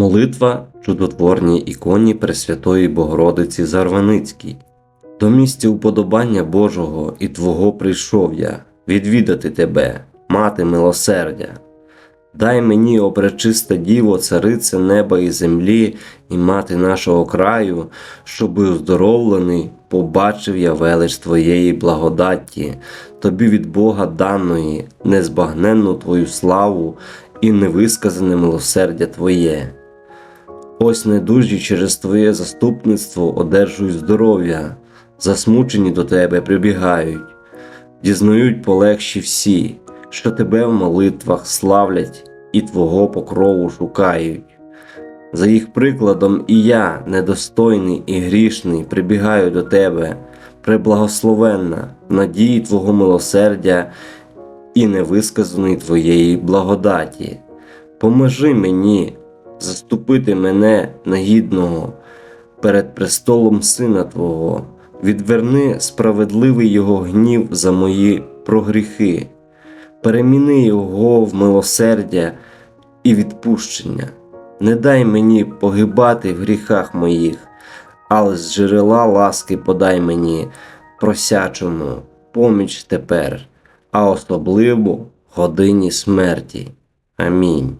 Молитва чудотворній іконі Пресвятої Богородиці Зарваницькій. До місця уподобання Божого і Твого прийшов я відвідати Тебе, мати милосердя. Дай мені, о Діво, царице неба і землі, і мати нашого краю, щоби оздоровлений, побачив я велич Твоєї благодаті, тобі від Бога даної, незбагненну Твою славу і невисказане милосердя Твоє. Ось недужі через Твоє заступництво одержують здоров'я, засмучені до Тебе прибігають, дізнають полегші всі, що Тебе в молитвах славлять і Твого покрову шукають. За їх прикладом і я, недостойний і грішний, прибігаю до Тебе, преблагословенна, надії Твого милосердя і невисказаної Твоєї благодаті. Поможи мені заступити мене негідного перед престолом Сина Твого, відверни справедливий Його гнів за мої прогріхи, переміни Його в милосердя і відпущення. Не дай мені погибати в гріхах моїх, але з джерела ласки подай мені просячому поміч тепер, а особливо годині смерті. Амінь.